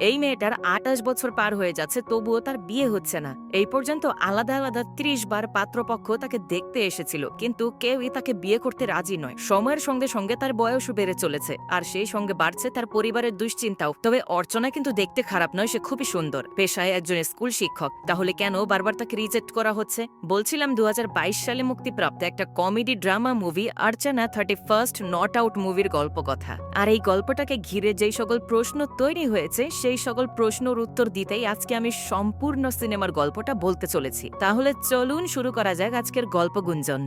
এই মেয়েটার আটাশ বছর পার হয়ে যাচ্ছে, তবুও তার বিয়ে হচ্ছে না। এই পর্যন্ত আলাদা আলাদা ত্রিশ বার পাত্রপক্ষ তাকে দেখতে এসেছিল, কিন্তু কেউই তাকে বিয়ে করতে রাজি নয়। সময়ের সঙ্গে সঙ্গে তার বয়সও বেড়ে চলেছে, আর সেই সঙ্গে বাড়ছে তার পরিবারের দুশ্চিন্তাও। তবে অর্চনা কিন্তু দেখতে খারাপ নয়, সে খুবই সুন্দর। পেশায় একজন স্কুল শিক্ষক। তাহলে কেন বারবার তাকে রিজেক্ট করা হচ্ছে? বলছিলাম দু হাজার বাইশ সালে মুক্তিপ্রাপ্ত একটা comedy drama movie Archana thirty first not out মুভির গল্প কথা আর এই গল্পটাকে ঘিরে যেই সকল প্রশ্ন তৈরি হয়েছে সেই সকল প্রশ্নর উত্তর দিতেই আজকে আমি সম্পূর্ণ সিনেমার গল্পটা বলতে চলেছি। তাহলে চলুন শুরু করা যাক আজকের গল্প গুঞ্জন।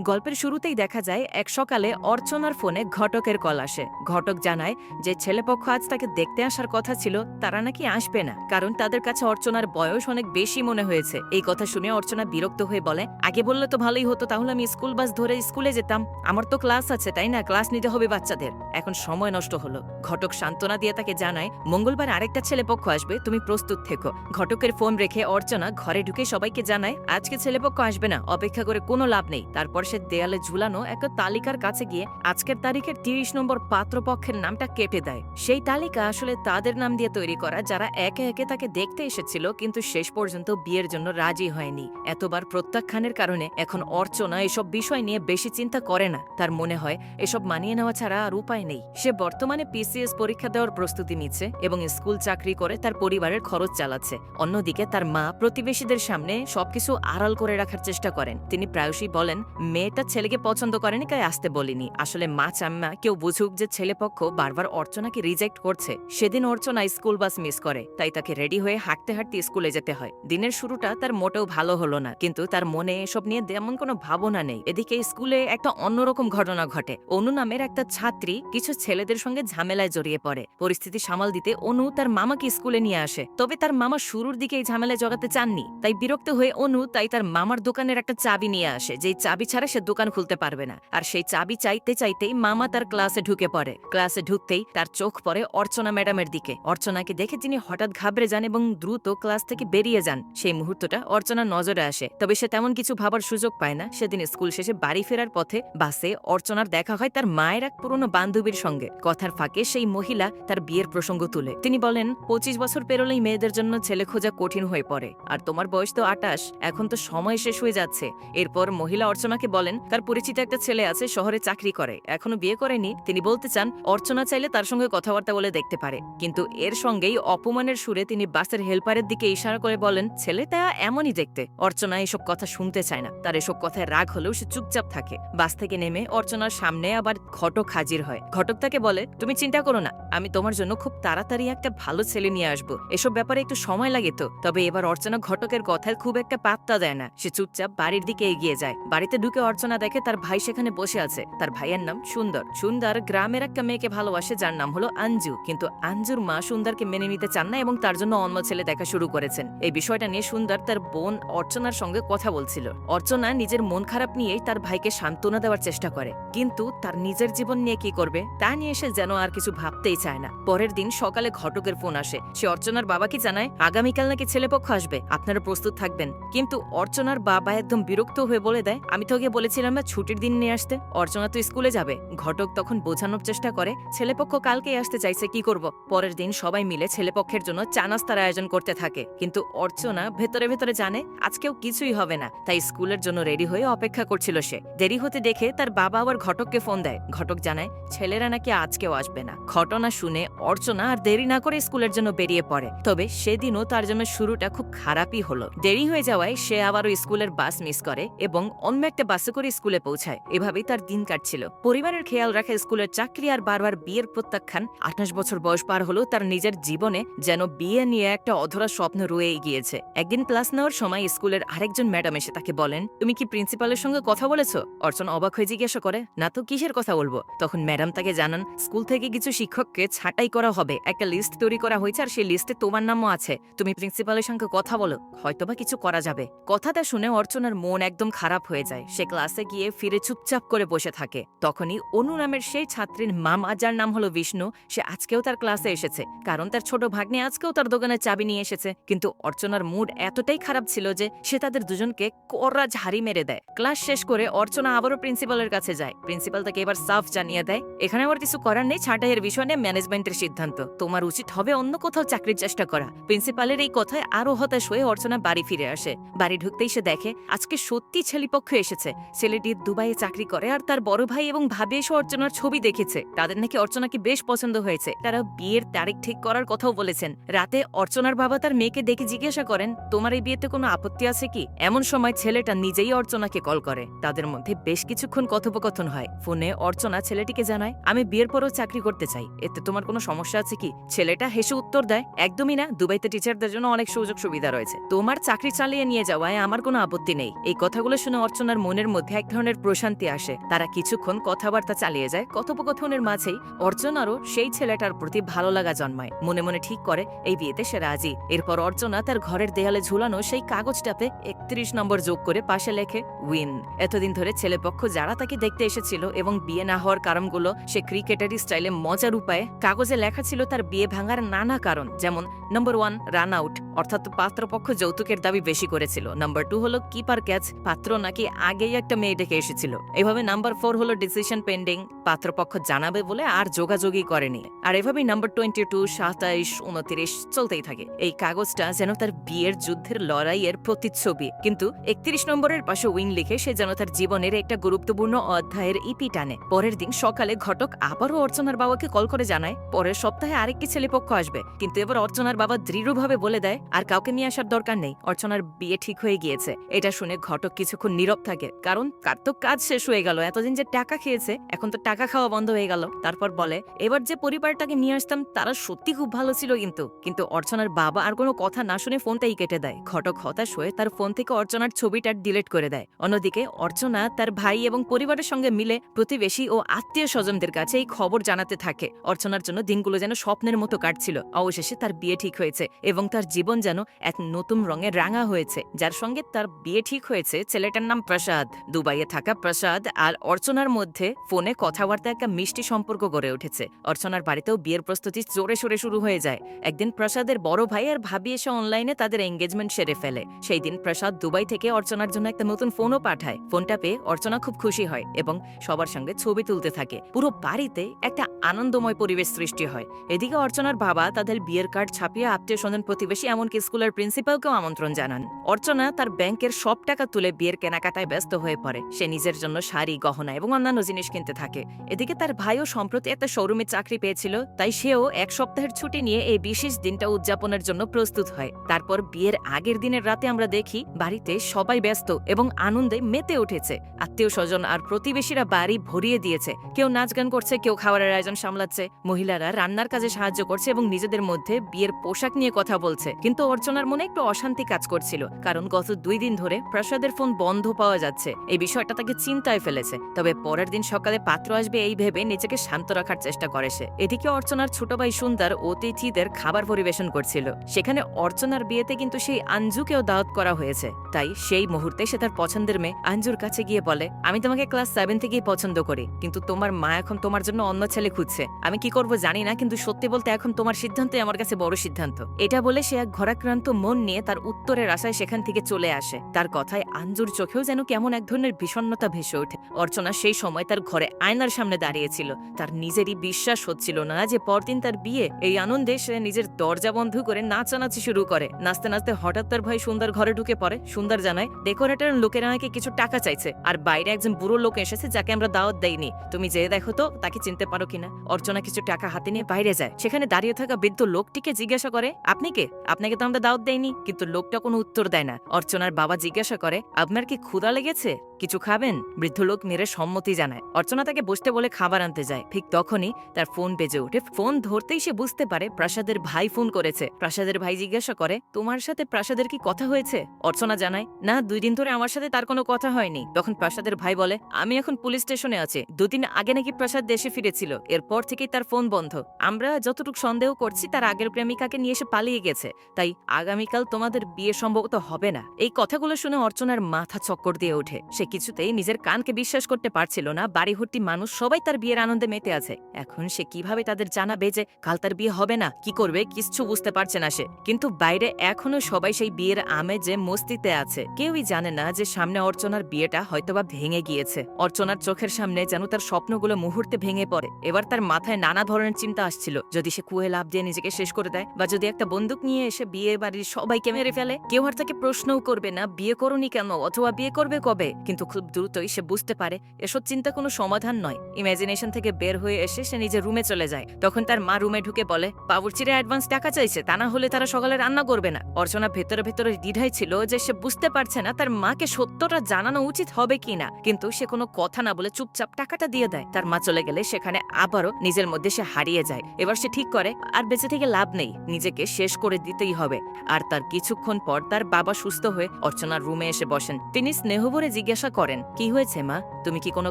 গল্পের শুরুতেই দেখা যায়, এক সকালে অর্চনার ফোনে ঘটকের কল আসে। ঘটক জানায় যে, ছেলেপক্ষ আজ তাকে দেখতে আসার কথা ছিল, তারা নাকি আসবে না। কারণ তাদের কাছে অর্চনার বয়স অনেক বেশি মনে হয়েছে। এই কথা শুনে অর্চনা বিরক্ত হয়ে বলে, আগে বললে তো ভালোই হতো, তাহলে আমি স্কুল বাস ধরে স্কুলে যেতাম। আমার তো ক্লাস আছে, তাই না? ক্লাস নিতে হবে বাচ্চাদের। এখন সময় নষ্ট হলো। ঘটক সান্ত্বনা দিয়ে তাকে জানায়, মঙ্গলবার আরেকটা ছেলেপক্ষ আসবে, তুমি প্রস্তুত থেকো। ঘটকের ফোন রেখে অর্চনা ঘরে ঢুকে সবাইকে জানায়, আজকে ছেলেপক্ষ আসবে না, অপেক্ষা করে কোনো লাভ নেই। তারপর সে দেয়ালে ঝুলানো একটা তালিকার কাছে গিয়ে আজকের তারিখের তিরিশ নম্বর পাত্রপক্ষের নামটা কেটে দেয়। সেই তালিকা আসলে তাদের নাম দিয়ে তৈরি করা, যারা একে একে তাকে দেখতে এসেছিল, কিন্তু শেষ পর্যন্ত বিয়ের জন্য রাজি হয়নি। এতবার প্রত্যাখ্যানের কারণে এখন অর্চনা এসব বিষয় নিয়ে বেশি চিন্তা করে না। তার মনে হয়, এসব মানিয়ে নেওয়া ছাড়া আর উপায় নেই। সে বর্তমানে পিসিএস পরীক্ষা দেওয়ার প্রস্তুতি নিচ্ছে এবং স্কুল চাকরি করে তার পরিবারের খরচ চালাচ্ছে। অন্যদিকে তার মা প্রতিবেশীদের সামনে সবকিছু আড়াল করে রাখার চেষ্টা করেন। তিনি প্রায়শই বলেন মেয়েটা ছেলেকে পছন্দ করেনি, তাই আসতে বলিনি। আসলে মা চাম্মা কেউ বুঝুক যে ছেলেপক্ষ বারবার অর্চনাকে রিজেক্ট করছে। সেদিন অর্চনা স্কুল বাস মিস করে, তাই তাকে রেডি হয়ে হাঁটতে হাঁটতে স্কুলে যেতে হয়। দিনের শুরুটা তার মোটেও ভালো হলো না, কিন্তু তার মনে এসব নিয়ে তেমন কোনো ভাবনা নেই। এদিকে স্কুলে একটা অন্যরকম ঘটনা ঘটে। অনু নামের একটা ছাত্রী কিছু ছেলেদের সঙ্গে ঝামেলায় জড়িয়ে পড়ে। পরিস্থিতি সামাল দিতে অনু তার মামাকে স্কুলে নিয়ে আসে। তবে তার মামা শুরুর দিকে এই ঝামেলায় জগাতে চাননি, তাই বিরক্ত হয়ে অনু তাই তার মামার দোকানের একটা চাবি নিয়ে আসে, যেই চাবি ছাড়া সে দোকান খুলতে পারবে না। আর সেই চাবি চাইতে চাইতেই মামা তার ক্লাসে ঢুকে পড়ে। ক্লাসে ঢুকতেই তার চোখ পড়ে অর্চনা ম্যাডামের দিকে। অর্চনাকে দেখে তিনি হঠাৎ ঘাবড়ে যান এবং দ্রুত ক্লাস থেকে বেরিয়ে যান, সেই মুহূর্তটা অর্চনার নজরে আসে। তবে সে তেমন কিছু ভাবার সুযোগ পায় না। সেদিন স্কুল শেষে বাড়ি ফেরার পথে বাসে অর্চনার দেখা হয় তার মায়ের এক পুরনো বান্ধবীর সঙ্গে। কথার ফাঁকে সেই মহিলা তার বিয়ের প্রসঙ্গ তুলে। তিনি বলেন, পঁচিশ বছর পেরোলেই মেয়েদের জন্য ছেলে খোঁজা কঠিন হয়ে পড়ে। আর তোমার বয়স তো আটাশ। এখন তো সময় শেষ হয়ে যাচ্ছে। এরপর মহিলা অর্চনাকে বলেন, তার পরিচিত একটা ছেলে আছে, শহরে চাকরি করে। এখনও বিয়ে করেনি। তিনি বলতে চান, অর্চনা চাইলে তার সঙ্গে কথাবার্তা বলে দেখতে পারে। কিন্তু এর সঙ্গেই অপমানের সুরে তিনি বাসের হেল্পারের দিকে ইশারা করে বলেন, ছেলেটা এমনই দেখতে। অর্চনা এসব কথা শুনতে চায় না। তার এসব কথায় রাগ হলেও সে চুপচাপ থাকে। বাস থেকে নেমে অর্চনার সামনে আবার ঘটক হাজির হয়। ঘটক তাকে বলে, তুমি চিন্তা করো না। আমি তোমার জন্য খুব তাড়াতাড়ি একটা ভালো ছেলে নিয়ে আসব। এসব ব্যাপারে একটু সময় লাগে তো। তবে এবার অর্চনা ঘটকের কথায় খুব একটা পাত্তা দেয় না। সে চুপচাপ বাড়ির দিকে এগিয়ে যায়। বাড়িতে ঢুকে অর্চনা দেখে তার ভাই সেখানে বসে আছে। তার ভাইয়ের নাম সুন্দর। সুন্দর গ্রামের একটা মেয়েকে ভালোবাসে, যার নাম হলো আঞ্জু। কিন্তু আঞ্জুর মা সুন্দরকে মেনে নিতে চান না এবং তার জন্য অন্য ছেলে দেখা শুরু করেছেন। এই বিষয়টা নিয়ে সুন্দর তার বোন অর্চনার সঙ্গে কথা বলছিল। অর্চনা নিজের মন খারাপ নিয়েই তার ভাইকে সান্ত্বনা দেওয়ার চেষ্টা করে। কিন্তু তার নিজের জীবন নিয়ে কি করবে, তা নিয়ে সে যেন আর কিছু ভাবতেই চায় না। পরের দিন সকালে ঘটকের ফোন আসে। সে অর্চনার বাবাকে জানায়, আগামীকাল নাকি ছেলেপক্ষ আসবে। আপনারা প্রস্তুত থাকবেন। কিন্তু অর্চনার বাবা একদম বিরক্ত হয়ে বলে দেয়, আমি তোকে বলেছিলাম না ছুটির দিন নিয়ে আসতে? অর্চনা তো স্কুলে যাবে। ঘটক তখন বোঝানোর চেষ্টা করে, ছেলেপক্ষ কালকেই আসতে চাইছে, কি করব? পরের দিন সবাই মিলে ছেলেপক্ষের জন্য চানাস্তার আয়োজন করতে থাকে। কিন্তু অর্চনা ভেতরে ভেতরে জানে, আজকেও কিছুই হবে না। তাই স্কুলের জন্য রেডি হয়ে অপেক্ষা করছিল সে। দেরি হতে দেখে তার বাবা আবার ঘটককে ফোন দেয়। ঘটক জানায়, ছেলেরা নাকি আজকেও আসবে না। ঘটনা শুনে অর্চনা আর দেরি না করে স্কুলের জন্য বেরিয়ে পড়ে। তবে সেদিনও তার জন্য শুরুটা খুব খারাপই হলো। দেরি হয়ে যাওয়ায় সে আবারও স্কুলের বাস মিস করে এবং অন্য একটা বাসে করে স্কুলে পৌঁছায়। এভাবেই তার দিন কাটছিল। পরিবারের খেয়াল রাখে স্কুলের চাকরি আর বারবার বিয়ের প্রত্যাখ্যান। আঠাশ বছর বয়স পার হলো তার নিজের জীবনে যেন বিয়ে নিয়ে একটা অধরা স্বপ্ন রয়েই গিয়েছে। একদিন ক্লাস নেওয়ার সময় স্কুলের আরেকজন ম্যাডাম এসে তাকে বলেন, তুমি কি প্রিন্সিপালের সঙ্গে কথা বলেছ? অর্চনা অবাক হয়ে জিজ্ঞাসা করে, না তো কিসের কথা বলব? তখন ম্যাডাম তাকে জানান, স্কুল থেকে কিছু শিক্ষককে ছাঁটাই করা হবে। একটা লিস্ট তৈরি করা হয়েছে আর সেই লিস্টে তোমার নামও আছে। তুমি প্রিন্সিপালের সঙ্গে কথা বলো, হয়তোবা কিছু করা যাবে। কথাটা শুনে অর্চনার মন একদম খারাপ হয়ে যায়। সে ক্লাসে গিয়ে ফিরে চুপচাপ করে বসে থাকে। তখনই অনু নামের সেই ছাত্রীর মামা, যার নাম হলো বিষ্ণু, সে আজকেও তার ক্লাসে এসেছে। কারণ তার ছোট ভাগ্নে আজকেও তার দোকানের চাবি নিয়ে এসেছে। কিন্তু অর্চনার মুড এতটাই খারাপ ছিল যে সে তাদের দুজনকে কড়া ঝাড়ি মেরে দেয়। ক্লাস শেষ করে অর্চনা আবারও প্রিন্সিপালের কাছে যায়। প্রিন্সিপাল তাকে এবার সাফ জানিয়ে দেয়, এখানে আবার কিছু করার নেই, ছাঁটাইয়ের বিষয় নিয়ে ম্যানেজমেন্টের সিদ্ধান্ত। তোমার উচিত হবে অন্য কোথাও চাকরির চেষ্টা করা। প্রিন্সিপালের এই কথায় আরও হতাশ হয়ে অর্চনা বাড়ি ফিরে আসে। বাড়ি ঢুকতেই সে দেখে, আজকে সত্যি ছেলেপক্ষ এসেছে। ছেলেটি দুবাইয়ে চাকরি করে আর তার বড় ভাই এবং ভাবি এসে অর্চনার ছবি দেখেছে। তাদের নাকি অর্চনাকে বেশ পছন্দ হয়েছে। তারা বিয়ের তারিখ ঠিক করার কথাও বলেছেন। রাতে অর্চনার বাবা তার মেয়েকে দেখে জিজ্ঞাসা করেন, তোমার এই বিয়েতে কোনো আপত্তি আছে কি? এমন সময় ছেলেটা নিজেই অর্চনাকে কল করে। তাদের মধ্যে বেশ কিছুক্ষণ কথোপকথন হয়। ফোনে অর্চনা ছেলেটিকে জানায়, আমি বিয়ের পরও চাকরি করতে চাই। এতে তোমার কোনো সমস্যা আছে কি? ছেলেটা হেসে উত্তর দেয়, একদমই না। দুবাইতে টিচারদের জন্য অনেক সুযোগ সুবিধা রয়েছে। তোমার চাকরি চালিয়ে নিয়ে যাওয়ায় আমার কোনো আপত্তি নেই। এই কথাগুলো শুনে অর্চনার মনের মধ্যে এক ধরনের প্রশান্তি আসে। তারা কিছুক্ষণ কথাবার্তা চালিয়ে যায়। কথোপকথনের মাঝেই অর্চনারও সেই ছেলেটার প্রতি ভালো লাগা জন্মায়। মনে মনে ঠিক করে, এই বিয়েতে সে রাজি। এরপর অর্চনা তার ঘরের দেয়ালে ঝুলানো সেই কাগজটাতে একত্রিশ নম্বর যোগ করে পাশে লেখে, উইন। এতদিন ধরে ছেলেপক্ষ যারা তাকে দেখতে এসেছিল এবং বিয়ে না হওয়ার কারণগুলো সে ক্রিকেটারি স্টাইলে মজার উপায়ে কাগজে লেখা ছিল তার বিয়ে ভাঙার নানা কারণ, যেমন নম্বর ওয়ান, রান আউট, অর্থাৎ পাত্রপক্ষ যৌতুকের দাবি বেশি করেছিল। নম্বর টু হলো কিপার ক্যাচ, পাত্র নাকি আগেই একটা মেয়ে ডেকে এসেছিল। এভাবে নাম্বার ফোর হলো ডিসিশন পেন্ডিং পাত্রপক্ষ জানাবে বলে আর যোগাযোগই করেনি। আর এভাবেই নাম্বার টোয়েন্টি টু সাতাইশ, উনত্রিশ চলতেই থাকে। এই কাগজটা যেন তার বিয়ের যুদ্ধের লড়াইয়ের প্রতিচ্ছবি। কিন্তু একত্রিশ নম্বরের পাশে উইং লিখে সে যেন তার জীবনের একটা গুরুত্বপূর্ণ অধ্যায়ের ইপি টানে। পরের দিন সকালে ঘটক আবারও অর্চনার বাবাকে কল করে জানায়, পরের সপ্তাহে আরেকটি ছেলেপক্ষ আসবে। কিন্তু এবার অর্চনার বাবা দৃঢ়ভাবে বলে দেয়, আর কাউকে নিয়ে আসার দরকার নেই। অর্চনার বিয়ে ঠিক হয়ে গিয়েছে। এটা শুনে ঘটক কিছুক্ষণ নীরব থাকে। কারণ কার তো কাজ শেষ হয়ে গেল। এতদিন যে টাকা খেয়েছে, এখন তো টাকা খাওয়া বন্ধ হয়ে গেল। তারপর বলে, এবার যে পরিবারটাকে নিয়ে আসতাম, তারা সত্যি খুব ভালো ছিল কিন্তু। কিন্তু অর্চনার বাবা আর কোনো কথা না শুনে ফোনটাই কেটে দেয়। ঘটক হতাশ হয়ে তার ফোন থেকে অর্চনার ছবিটা ডিলিট করে দেয়। অন্যদিকে, অর্চনা তার ভাই এবং পরিবারের সঙ্গে মিলে প্রতিবেশী ও আত্মীয় স্বজনদের কাছে এই খবর জানাতে থাকে। অর্চনার জন্য দিনগুলো যেন স্বপ্নের মতো কাটছিল। অবশেষে তার বিয়ে ঠিক হয়েছে এবং তার জীবন যেন এক নতুন রঙে রাঙা হয়েছে। যার সঙ্গে তার বিয়ে ঠিক হয়েছে, ছেলেটার নাম প্রসাদ। দুবাইয়ে থাকা প্রসাদ আর অর্চনার মধ্যে ফোনে কথাবার্তা একটা মিষ্টি সম্পর্ক গড়ে উঠেছে। অর্চনার বাড়িতেও বিয়ের প্রস্তুতি জোরে সোরে শুরু হয়ে যায়। একদিন প্রসাদের বড় ভাই আর ভাবি এসে অনলাইনে তাদের এঙ্গেজমেন্ট সেরে ফেলে। সেই দিন প্রসাদ দুবাই থেকে অর্চনার জন্য একটা নতুন ফোনও পাঠায়। ফোনটা পেয়ে অর্চনা খুব খুশি হয় এবং সবার সঙ্গে ছবি তুলতে থাকে। পুরো বাড়িতে একটা আনন্দময় পরিবেশ সৃষ্টি হয়। এদিকে অর্চনার বাবা তাদের বিয়ের কার্ড ছাপিয়ে আত্মীয় স্বজন প্রতিবেশী এমনকি স্কুলের প্রিন্সিপালকেও আমন্ত্রণ জানান। অর্চনা তার ব্যাংকের সব টাকা তুলে বিয়ের কেনাকাটায় ব্যস্ত হয়ে পড়ে। সে নিজের জন্য শাড়ি, গহনা এবং অন্যান্য জিনিস কিনতে থাকে। এদিকে তার ভাইও সম্প্রতি একটা শোরুমে চাকরি পেয়েছিল, তাই সেও এক সপ্তাহের ছুটি নিয়ে এই বিশেষ দিনটা উদযাপনের জন্য প্রস্তুত হয়। তারপর বিয়ের আগের দিনের রাতে আমরা দেখি, বাড়িতে সবাই ব্যস্ত এবং আনন্দে মেতে উঠেছে। আত্মীয় স্বজন আর প্রতিবেশীরা বাড়ি ভরিয়ে দিয়েছে। কেউ নাচ গান করছে, কেউ খাবারের আয়োজন সামলাচ্ছে। মহিলারা রান্নার কাজে সাহায্য করছে এবং নিজেদের মধ্যে বিয়ের পোশাক নিয়ে কথা বলছে। কিন্তু অর্চনার মনে একটু অশান্তি কাজ করছিল, কারণ গত দুই দিন ধরে প্রসাদের ফোন বন্ধ পাওয়া যাচ্ছে। এই বিষয়টা তাকে চিন্তায় ফেলেছে। তবে পরের দিন সকালে পাত্র আসবে এই ভেবে নিজেকে শান্ত রাখার চেষ্টা করে সে। এদিকে অর্চনার ছোট ভাই সুন্দর অতিথিদের খাবার পরিবেশন করছিল। সেখানে অর্চনার বিয়েতে কিন্তু সেই আঞ্জুকেও দাওয়াত করা হয়েছে। তাই সেই মুহূর্তে সে তার পছন্দের মেয়ে আঞ্জুর কাছে গিয়ে বলে, আমি তোমাকে ক্লাস সেভেন থেকেই পছন্দ করি, কিন্তু তোমার মা এখন তোমার জন্য অন্য ছেলে খুঁজছে। আমি কি করব জানি না, কিন্তু সত্যি বলতে এখন তোমার সিদ্ধান্তই আমার কাছে বড় সিদ্ধান্ত। এটা বলে সে এক ঘরাক্রান্ত মন নিয়ে তার উত্তরের আশায় সেখান থেকে চলে আসে। তার কথায় আঞ্জুর চোখেও যেন কেমন এক ধরনের বিষণ্ণতা ভেসে ওঠে। অর্চনা সেই সময় তার ঘরে আয়নার সামনে দাঁড়িয়েছিল। তার নিজেরই বিশ্বাস হচ্ছিল না যে পরদিন তার বিয়ে, এই আনন্দে সে নিজের দরজা বন্ধ করে নাচানাচি শুরু করে। নাচতে নাচতে হঠাৎ তার ভাই সুন্দর ঘরে ঢুকে পড়ে। সুন্দর জানায় ডেকোরেটর লোকেরা নাকি কিছু টাকা চাইছে। আর বাইরে একজন বুড়ো লোক এসেছে যাকে আমরা দাওয়াত দেইনি। তুমি যে দেখো তো, তাকে চিনতে পারো কিনা? অর্চনা কিছু টাকা হাতে নিয়ে বাইরে যায়। সেখানে দাঁড়িয়ে থাকা বৃদ্ধ লোকটিকে জিজ্ঞাসা করে, আপনি কে? আপনাকে তো আমরা দাওয়াত দেইনি। কিন্তু লোকটা কোনো উত্তর দেয় না। অর্চনার বাবা জিজ্ঞাসা করে, আপনার কি ক্ষুধা লেগেছে? você. কিছু খাবেন? বৃদ্ধ লোক মেরে সম্মতি জানায়। অর্চনা তাকে বসতে বলে খাবার আনতে যায়। ঠিক তখনই তার ফোন বেজে ওঠে। ফোন ধরতেই সে বুঝতে পারে প্রাসাদের ভাই ফোন করেছে। প্রাসাদের ভাই জিজ্ঞাসা করে, তোমার সাথে প্রাসাদের কি কথা হয়েছে? অর্চনা জানায়, না, দুই দিন ধরে আমার সাথে তার কোনো কথা হয়নি। তখন প্রাসাদের ভাই বলে, আমি এখন পুলিশ স্টেশনে আছি। দুদিন আগে নাকি প্রাসাদ দেশে ফিরেছিল। এরপর থেকেই তার ফোন বন্ধ। আমরা যতটুকু সন্দেহ করছি, তার আগের প্রেমিকাকে নিয়ে এসে পালিয়ে গেছে। তাই আগামীকাল তোমাদের বিয়ে সম্ভবত হবে না। এই কথাগুলো শুনে অর্চনার মাথা চক্কর দিয়ে ওঠে। সে কিছুতেই নিজের কানকে বিশ্বাস করতে পারছিল না। বাড়ি ভর্তি মানুষ সবাই তার বিয়ের আনন্দে মেতে আছে। এখন সে কীভাবে তাদের জানাবে যে কাল তার বিয়ে হবে না? কি করবে? কিচ্ছু বুঝতে পারছে না সে। কিন্তু বাইরে এখনও সবাই সেই বিয়ের আমেজে মস্তিতে আছে। কেউই জানে না যে সামনে অর্চনার বিয়েটা হয়তোবা ভেঙে গিয়েছে। অর্চনার চোখের সামনে যেন তার স্বপ্নগুলো মুহূর্তে ভেঙে পড়ে। এবার তার মাথায় নানা ধরনের চিন্তা আসছিল। যদি সে কুয়ে লাভ দিয়ে নিজেকে শেষ করে দেয় বা যদি একটা বন্দুক নিয়ে এসে বিয়ে বাড়ির সবাইকে মেরে ফেলে, কেউ আর তাকে প্রশ্নও করবে না, বিয়ে করনি কেন? অথবা বিয়ে করবে কবে? কিন্তু খুব দ্রুতই সে বুঝতে পারে, এসব চিন্তা কোনো সমাধান নয়। ইমাজিনেশন থেকে বের হয়ে এসে সে নিজের রুমে চলে যায়। তখন তার মা রুমে ঢুকে বলে, বাবুর্চিরে অ্যাডভান্স টাকা চাইছে, তা না হলে তারা সকালে রান্না করবে না। অর্চনা ভেতরে ভেতরে দ্বিধায় ছিল যে সে বুঝতে পারছে না তার মাকে সত্যটা জানানো উচিত হবে কিনা কিন্তু সে কোনো কথা না বলে চুপচাপ টাকাটা দিয়ে দেয়। তার মা চলে গেলে সেখানে আবারও নিজের মধ্যে সে হারিয়ে যায়। এবার সে ঠিক করে, আর বেঁচে থেকে লাভ নেই, নিজেকে শেষ করে দিতেই হবে। আর তার কিছুক্ষণ পর তার বাবা সুস্থ হয়ে অর্চনার রুমে এসে বসেন। তিনি স্নেহভরে জিজ্ঞাসা করেন। কি হয়েছে, মা? তুমি কি কোনো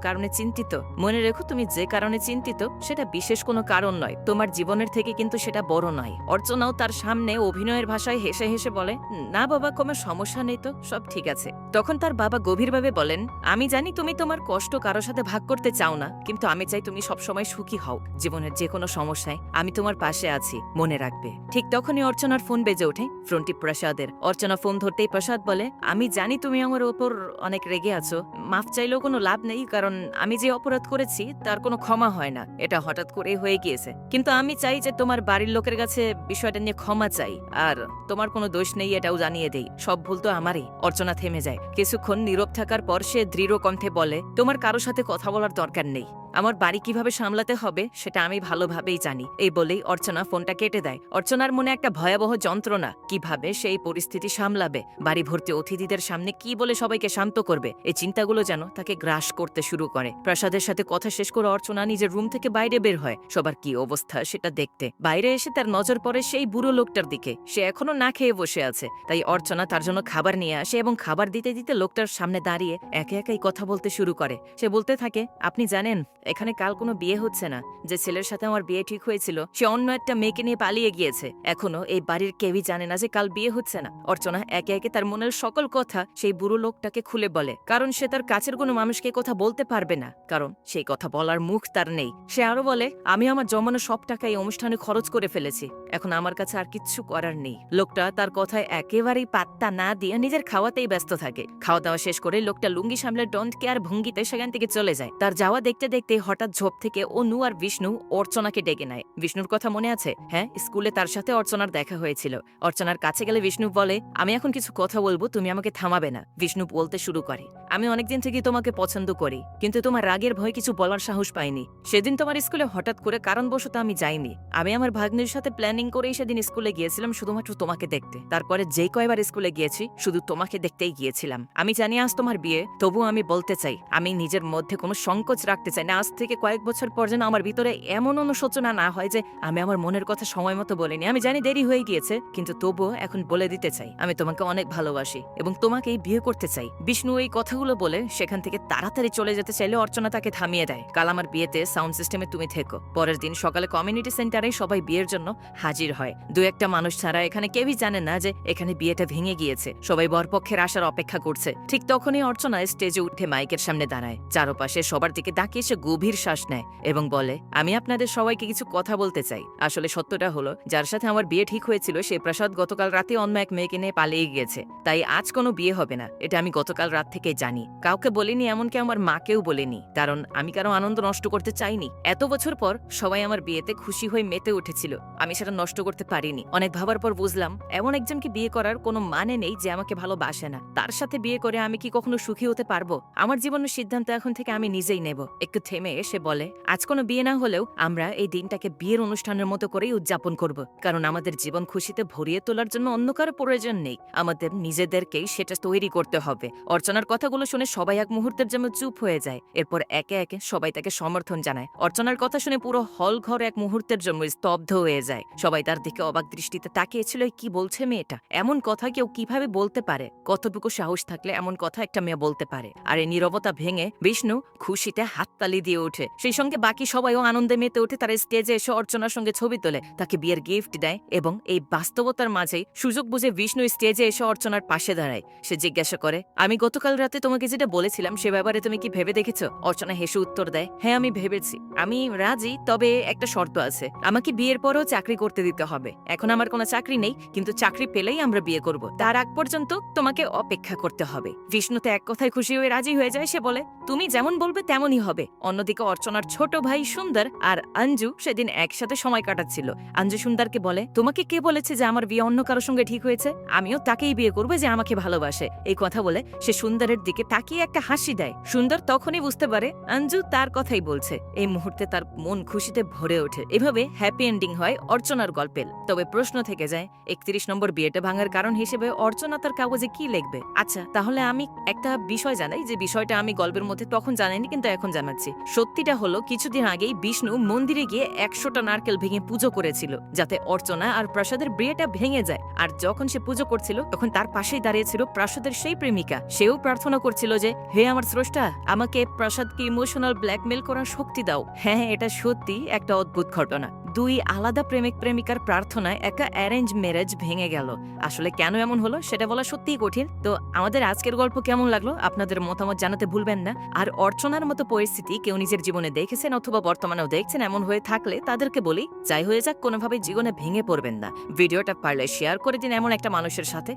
কারণে চিন্তিত? মনে রেখো, তুমি যে কারণে চিন্তিত, সেটা বিশেষ কোনো কারণ নয়। তোমার জীবনের থেকে কিন্তু সেটা বড় নয়। অর্চনাও তার সামনে অভিনয়ের ভাষায় হেসে হেসে বলে, না বাবা, কোনো সমস্যা নেই তো, সব ঠিক আছে। তখন তার বাবা গভীরভাবে বলেন, আমি জানি তুমি তোমার কষ্ট কারও সাথে ভাগ করতে চাও না, কিন্তু আমি চাই তুমি সবসময় সুখী হও, জীবনের যে কোনো সমস্যায় আমি তোমার পাশে আছি, মনে রাখবে। ঠিক তখনই অর্চনার ফোন বেজে ওঠে ফোনটি প্রসাদের অর্চনা ফোন ধরতেই প্রসাদ বলে, আমি জানি তুমি আমার ওপর অনেক রেগে আছো মাফ চাইলেও কোনো লাভ নেই, কারণ আমি যে অপরাধ করেছি, তার কোনো ক্ষমা হয় না। এটা হঠাৎ করে হয়ে গিয়েছে। কিন্তু আমি চাই যে তোমার বাড়ির লোকের কাছে বিষয়টা নিয়ে ক্ষমা চাই, আর তোমার কোনো দোষ নেই, এটাও জানিয়ে দেই। সব ভুল তো আমারই, অর্চনা থেমে যায়। কিছুক্ষণ নীরব থাকার পর সে দৃঢ় কণ্ঠে বলে, তোমার কারও সাথে কথা বলার দরকার নেই। আমার বাড়ি কীভাবে সামলাতে হবে সেটা আমি ভালোভাবেই জানি। এই বলেই অর্চনা ফোনটা কেটে দেয়। অর্চনার মনে একটা ভয়াবহ যন্ত্রণা। কীভাবে সেই পরিস্থিতি সামলাবে? বাড়ি ভর্তি অতিথিদের সামনে কি বলে সবাইকে শান্ত করবে? এই চিন্তাগুলো যেন তাকে গ্রাস করতে শুরু করে। প্রসাদের সাথে কথা শেষ করে অর্চনা নিজের রুম থেকে বাইরে বের হয়। সবার কি অবস্থা সেটা দেখতে। বাইরে এসে তার নজর পড়ে সেই বুড়ো লোকটার দিকে। সে এখনও না খেয়ে বসে আছে। তাই অর্চনা তার জন্য খাবার নিয়ে আসে এবং খাবার দিতে দিতে লোকটার সামনে দাঁড়িয়ে একে একাই কথা বলতে শুরু করে। সে বলতে থাকে, আপনি জানেন এখানে কাল কোনো বিয়ে হচ্ছে না। যে ছেলের সাথে আমার বিয়ে ঠিক হয়েছিল, সে অন্য একটা মেয়েকে নিয়ে পালিয়ে গিয়েছে। এখনও এই বাড়ির কেউই জানে না যে কাল বিয়ে হচ্ছে না। অর্চনা একে একে তার মনের সকল কথা সেই বুড়ো লোকটাকে খুলে বলে, কারণ সে তার কাছের কোনো মানুষকে কথা বলতে পারবে না। কারণ সেই কথা বলার মুখ তার নেই। সে আরও বলে, আমি আমার জমানো সব টাকা এই অনুষ্ঠানে খরচ করে ফেলেছি। এখন আমার কাছে আর কিচ্ছু করার নেই। লোকটা তার কথায় একেবারেই পাত্তা না দিয়ে নিজের খাওয়াতেই ব্যস্ত থাকে। খাওয়া দাওয়া শেষ করে লোকটা লুঙ্গি সামলে ডন্ট কেয়ার ভঙ্গিতে সেখান থেকে চলে যায়। তার যাওয়া দেখতে দেখতে হঠাৎ ঝোপ থেকে অনু আর বিষ্ণু অর্চনাকে ডেকে নেয়। বিষ্ণুর কথা মনে আছে? হ্যাঁ স্কুলে তার সাথে অর্চনার দেখা হয়েছিল। অর্চনার কাছে গেলে বিষ্ণু বলে, আমি এখন কিছু কথা বলব, তুমি আমাকে থামাবে না। বিষ্ণু বলতে শুরু করে, আমি অনেকদিন থেকে তোমাকে পছন্দ করি, কিন্তু তোমার রাগের ভয় কিছু বলার সাহস পাইনি। সেদিন তোমার স্কুলে হঠাৎ করে কারণবশত আমি যাইনি। আমি আমার ভাগ্নের সাথে প্ল্যানিং করেই সেদিন স্কুলে গিয়েছিলাম, শুধুমাত্র তোমাকে দেখতে। তারপরে যে কয়বার স্কুলে গিয়েছি, শুধু তোমাকে দেখতেই গিয়েছিলাম। আমি জানি আজ তোমার বিয়ে তবু আমি বলতে চাই, আমি নিজের মধ্যে কোনো সংকোচ রাখতে চাই না। আজ থেকে কয়েক বছর পর যেন আমার ভিতরে এমন অনুশোচনা না হয় যে আমি আমার মনের কথা সময় মতো বলিনি। আমি জানি দেরি হয়ে গিয়েছে, কিন্তু তবুও এখন বলে দিতে চাই। আমি তোমাকে অনেক ভালোবাসি এবং তোমাকেই বিয়ে করতে চাই। বিষ্ণু এই কথাগুলো বলে সেখান থেকে তাড়াতাড়ি চলে যেতে চাইলে অর্চনা তাকে থামিয়ে দেয়। কাল আমার বিয়েতে সাউন্ড সিস্টেমে তুমি থেকো। পরের দিন সকালে কমিউনিটি সেন্টারে সবাই বিয়ের জন্য হাজির হয়। দু একটা মানুষ ছাড়া এখানে কেউই জানে না যে এখানে বিয়েটা ভেঙে গিয়েছে। সবাই বরপক্ষের আসার অপেক্ষা করছে। ঠিক তখনই অর্চনা স্টেজে উঠে মাইকের সামনে দাঁড়ায়। চারপাশে সবার দিকে তাকিয়ে সে গভীর শ্বাস নেয় এবং বলে, আমি আপনাদের সবাইকে কিছু কথা বলতে চাই। আসলে সত্যটা হলো, যার সাথে আমার বিয়ে ঠিক হয়েছিল, সে প্রসাদ গতকাল রাতে অন্য এক মেয়েকে নিয়ে পালিয়ে গিয়েছে। তাই আজ কোনো বিয়ে হবে না। এটা আমি গতকাল রাত থেকে জানি। কাউকে বলিনি, এমনকি আমার মাকেও বলিনি। কারণ আমি কারও আনন্দ নষ্ট করতে চাইনি। এত বছর পর সবাই আমার বিয়েতে খুশি হয়ে মেতে উঠেছিল। আমি সেটা নষ্ট করতে পারিনি। অনেক ভাবার পর বুঝলাম, এমন একজনকে বিয়ে করার কোনো মানে নেই যে আমাকে ভালোবাসে না। তার সাথে বিয়ে করে আমি কি কখনো সুখী হতে পারব? আমার জীবনের সিদ্ধান্ত এখন থেকে আমি নিজেই নেব। একটু থেমে এসে বলে, আজ কোনো বিয়ে না হলেও আমরা এই দিনটাকে বিয়ের অনুষ্ঠানের মতো করেই উদযাপন করব। কারণ আমাদের জীবন খুশিতে ভরিয়ে তোলার জন্য অন্য কারও প্রয়োজন নেই। আমাদের নিজেদেরকেই সেটা তৈরি করতে হবে। অর্চনার কথাগুলো শুনে সবাই এক মুহূর্তের জন্য চুপ হয়ে যায়। এরপর একে একে সবাই তাকে সমর্থন জানায়। অর্চনার কথা শুনে পুরো হল ঘর এক মুহূর্তের জন্য স্তব্ধ হয়ে যায়। সবাই তার দিকে অবাক দৃষ্টিতে তাকিয়েছিল কি বলছে মেয়েটা? এমন কথা কেউ কীভাবে বলতে পারে? কতটুকু সাহস থাকলে এমন কথা একটা মেয়ে বলতে পারে? আর এই নীরবতা ভেঙে বিষ্ণু খুশিতে হাততালি দিয়ে ওঠে। সেই সঙ্গে বাকি সবাইও আনন্দে মেতে ওঠে, তারা স্টেজে এসে অর্চনার সঙ্গে ছবি তোলে। তাকে বিয়ের গিফট দেয় এবং এই বাস্তবতার মাঝেই সুযোগ বুঝে বিষ্ণু স্টেজে এসে অর্চনার পাশে দাঁড়ায়। সে জিজ্ঞাসা করে, আমি গতকাল রাতে তোমাকে যেটা বলেছিলাম সে ব্যাপারে তুমি কি ভেবে দেখেছ? অর্চনা হেসে উত্তর দেয় হ্যাঁ আমি ভেবেছি। আমি রাজি, তবে একটা শর্ত আছে। আমাকে বিয়ের পরও চাকরি করতে দিতে হবে। এখন আমার কোনো চাকরি নেই, কিন্তু চাকরি পেলেই আমরা বিয়ে করব। তার আগ পর্যন্ত তোমাকে অপেক্ষা করতে হবে। বিষ্ণুতে এক কথায় খুশি হয়ে রাজি হয়ে যায়, সে বলে, তুমি যেমন বলবে তেমনই হবে। অন্যদিকে অর্চনার ছোট ভাই সুন্দর আর অঞ্জু সেদিন একসাথে সময় কাটাচ্ছিল। অঞ্জু সুন্দরকে বলে, তোমাকে কে বলেছে যে আমার বিয়ে অন্য কারোর সঙ্গে ঠিক হয়েছে? আমিও তাকেই বিয়ে করব যে আমাকে ভালোবাসে। এই কথা বলে সে সুন্দরের দিকে তাকিয়ে একটা হাসি দেয়। সুন্দর তখনই বুঝতে পারে অঞ্জু তার কথাই বলছে। এই মুহূর্তে তার মন খুশিতে ভরে ওঠে। এভাবে হ্যাপি এন্ডিং হয় অর্চনার গল্পের। তবে প্রশ্ন থেকে যায়, একত্রিশ নম্বর বিয়েটা ভাঙার কারণ হিসেবে অর্চনা তার কাগজে কি লিখবে? আচ্ছা তাহলে আমি একটা বিষয় জানাই। যে বিষয়টা আমি গল্পের মধ্যে তখন জানাইনি, কিন্তু এখন জানাচ্ছি। সত্যিটা হলো, কিছুদিন আগেই বিষ্ণু মন্দিরে গিয়ে একশোটা নারকেল ভেঙে পুজো করেছিল, যাতে অর্চনা আর প্রসাদের বিয়েটা ভেঙে যায়। আর যখন সে পুজো করছিল, তখন তার পাশেই দাঁড়িয়েছিল প্রাসাদের সেই প্রেমিকা। সেও প্রার্থনা করছিল যে, হে আমার স্রষ্টা, আমাকে প্রসাদকে ইমোশনাল ব্ল্যাকমেল করার শক্তি দাও। হ্যাঁ এটা সত্যি একটা অদ্ভুত ঘটনা। দুই আলাদা প্রেমিক প্রেমিকার প্রার্থনায় একটা অ্যারেঞ্জ ম্যারেজ ভেঙে গেল। আসলে কেন এমন হলো, সেটা বলা সত্যিই কঠিন। তো আমাদের আজকের গল্প কেমন লাগল, আপনাদের মতামত জানাতে ভুলবেন না। আর অর্চনার মতো পরিস্থিতি কেউ নিজের জীবনে দেখেছেন অথবা বর্তমানেও দেখছেন, এমন হয়ে থাকলে তাদেরকে বলি, যাই হয়ে যাক কোনোভাবে জীবনে ভেঙে পড়বেন না। ভিডিওটা পারলে শেয়ার করে দিন এমন একটা মানুষের সাথে।